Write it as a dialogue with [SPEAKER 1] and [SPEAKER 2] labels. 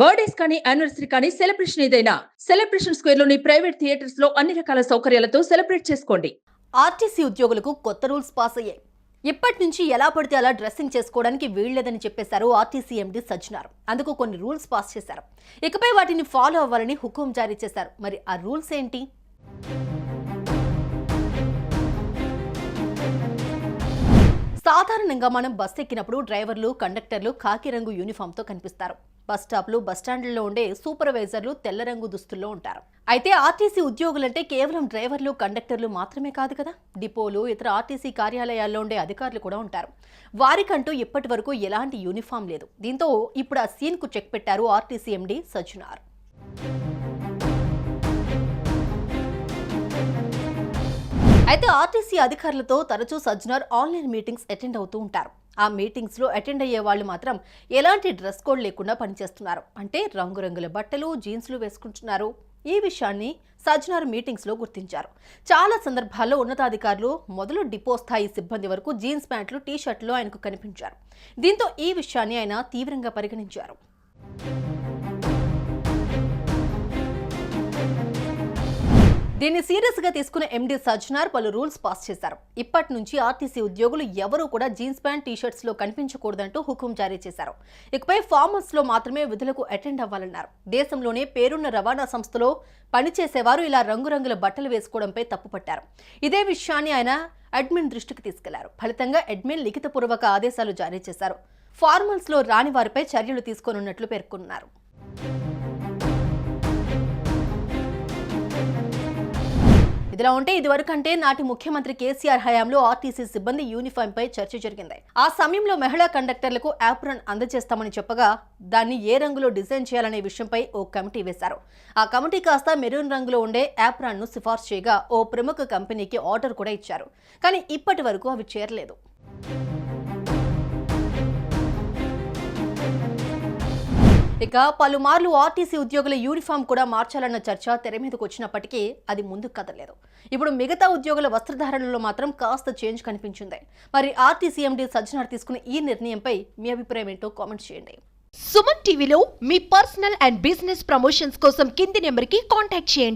[SPEAKER 1] Birthdays కానీ anniversary కానీ celebration ఏదైనా సెలబ్రేషన్ స్క్వేర్లోని ప్రైవేట్ థియేటర్స్లో అన్ని రకాల సౌకర్యాలతో సెలబ్రేట్ చేసుకోండి.
[SPEAKER 2] ఆర్టీసీ ఉద్యోగులకు కొత్త రూల్స్ పాస్ అయ్యాయి. ఇప్పటి నుంచి ఎలా పడితే అలా డ్రెస్సింగ్ చేసుకోవడానికి వీల్లేదని చెప్పేశారు ఆర్టీసీ ఎండి సజ్జనారు. అందుకు కొన్ని రూల్స్ పాస్ చేశారు. ఇకపై వాటిని ఫాలో అవ్వాలని హుకుం జారీ చేశారు. మరి ఆ రూల్స్ ఏంటి? సాధారణంగా మనం బస్ ఎక్కినప్పుడు డ్రైవర్లు కండక్టర్లు కాకి రంగు యూనిఫామ్తో కనిపిస్తారు. బస్ స్టాప్లు బస్ ఉండే సూపర్వైజర్లు తెల్ల రంగు దుస్తుల్లో ఉంటారు. అయితే ఆర్టీసీ ఉద్యోగులంటే కేవలం డ్రైవర్లు కండక్టర్లు మాత్రమే కాదు కదా? డిపోలు ఇతర ఆర్టీసీ కార్యాలయాల్లో ఉండే అధికారులు కూడా ఉంటారు. వారికంటూ ఇప్పటి వరకు ఎలాంటి యూనిఫామ్ లేదు. దీంతో ఇప్పుడు ఆ సీన్కు చెక్ పెట్టారు ఆర్టీసీ ఎండీ సజ్జునార్. అయితే ఆర్టీసీ అధికారులతో తరచూ సజ్జనార్ ఆన్లైన్ మీటింగ్స్ అటెండ్ అవుతూ ఉంటారు. ఆ మీటింగ్స్లో అటెండ్ అయ్యే వాళ్ళు మాత్రం ఎలాంటి డ్రెస్ కోడ్ లేకుండా పనిచేస్తున్నారు? అంటే రంగురంగుల బట్టలు జీన్స్లు వేసుకుంటున్నారు. ఈ విషయాన్ని సజ్జనార్ మీటింగ్స్లో గుర్తించారు. చాలా సందర్భాల్లో ఉన్నతాధికారులు మొదలు డిపో స్థాయి సిబ్బంది వరకు జీన్స్ ప్యాంట్లు టీ షర్ట్లు ఆయనకు కనిపించారు. దీంతో ఈ విషయాన్ని ఆయన తీవ్రంగా పరిగణించారు. దీన్ని సీరియస్గా తీసుకున్న ఎండీ సజ్నార్ పలు రూల్స్ పాస్ చేశారు. ఇప్పటి నుంచి ఆర్టీసీ ఉద్యోగులు ఎవరూ కూడా జీన్స్ ప్యాంట్ టీ షర్ట్స్లో కనిపించకూడదంటూ హుకుం జారీ చేశారు. ఇకపై ఫార్మల్స్లో మాత్రమే విధులకు అటెండ్ అవ్వాలన్నారు. దేశంలోనే పేరున్న రవాణా సంస్థలో పనిచేసేవారు ఇలా రంగురంగుల బట్టలు వేసుకోవడంపై తప్పుపట్టారు ఇదే విషయాన్ని ఆయన అడ్మిన్ దృష్టికి తీసుకెళ్ళారు. ఫలితంగా అడ్మిన్ లిఖితపూర్వక ఆదేశాలు జారీ చేశారు. ఫార్మల్స్లో రాని వారిపై చర్యలు తీసుకోనున్నట్లు పేర్కొన్నారు. ఇదిలా ఉంటే ఇదివరకంటే నాటి ముఖ్యమంత్రి కేసీఆర్ హయాంలో ఆర్టీసీ సిబ్బంది యూనిఫామ్ పై చర్చ జరిగింది. ఆ సమయంలో మహిళా కండక్టర్లకు యాప్రన్ అందజేస్తామని చెప్పగా దాన్ని ఏ రంగులో డిజైన్ చేయాలనే విషయంపై ఓ కమిటీ వేశారు. ఆ కమిటీ కాస్త మెరూన్ రంగులో ఉండే యాప్రాన్ను సిఫార్సు చేయగా ఓ ప్రముఖ కంపెనీకి ఆర్డర్ కూడా ఇచ్చారు. కానీ ఇప్పటి వరకు అవి చేరలేదు. ఇక పలుమార్లు ఆర్టీసీ ఉద్యోగుల యూనిఫామ్ కూడా మార్చాలన్న చర్చ తెర మీదకు వచ్చినప్పటికీ అది ముందుకు కదలేదు ఇప్పుడు మిగతా ఉద్యోగుల వస్త్రధారణలో మాత్రం కాస్త చేంజ్ కనిపించింది. మరి ఆర్టీసీ ఎండీ సజ్జనార్ తీసుకున్న ఈ నిర్ణయంపై మీ అభిప్రాయం ఏంటో కామెంట్ చేయండి.
[SPEAKER 3] సుమన్ టీవీలో మీ పర్సనల్ అండ్ బిజినెస్ ప్రమోషన్స్ కోసం కింది నెంబర్కి కాంటాక్ట్ చేయండి.